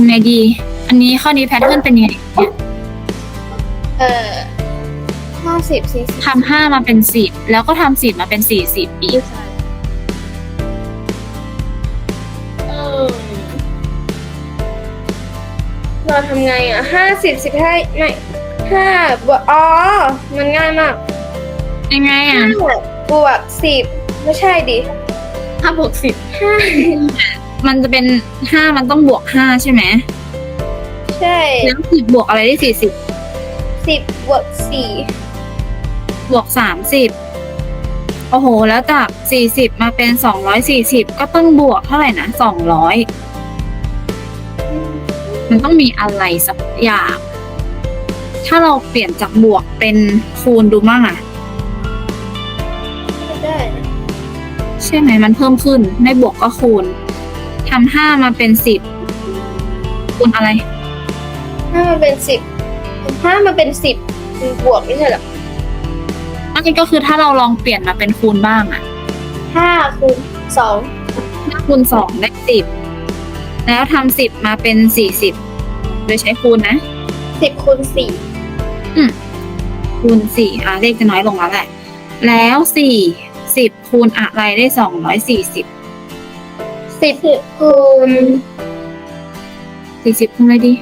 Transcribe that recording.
ำไงดี อันนี้ข้อนี้แพทเทิร์นเป็นยังไงเนี่ยเออห้าสิบสี่สิบทำห้ามาเป็นสิบแล้วก็ทำสิบมาเป็นสี่สิบอีก เออเราทำไงอะห้าสิบสิบห้าไม่ห้าบวกอ๋อ มันง่ายมากยังไงห้าอะบวกสิบไม่ใช่ดิห้าบวกสิบห้า มันจะเป็นห้ามันต้องบวกห้าใช่ไหมใช่แล้วสิบบวกอะไรได้สี่สิบสิบบวกสี่บวกสามสิบโอ้โห แล้วจากสี่สิบมาเป็นสองร้อยสี่สิบก็ต้องบวกเท่าไหร่นะสองร้อยมันต้องมีอะไรสักอย่าง ถ้าเราเปลี่ยนจากบวกเป็นคูณดูมั่งอะไม่ได้นะใช่ไหมมันเพิ่มขึ้นไม่บวกก็คูณ ทำห้ามาเป็นสิบคูณอะไร ห้ามาเป็นสิบห้ามาเป็นสิบมันบวกไม่ใช่เหรออันนี้ก็คือถ้าเราลองเปลี่ยนมาเป็นคูณบ้างอะห้าคูณสองห้าคูณสองได้สิบแล้วทำสิบมาเป็นสี่สิบโดยใช้คูณนะสิบคูณสี่คูณสี่อะเลขจะน้อยลงแล้วแหละ แล้วสี่สิบคูณอะไรได้สองร้อยสี่สิบ สิบคูณสี่สิบคูณอะไรดี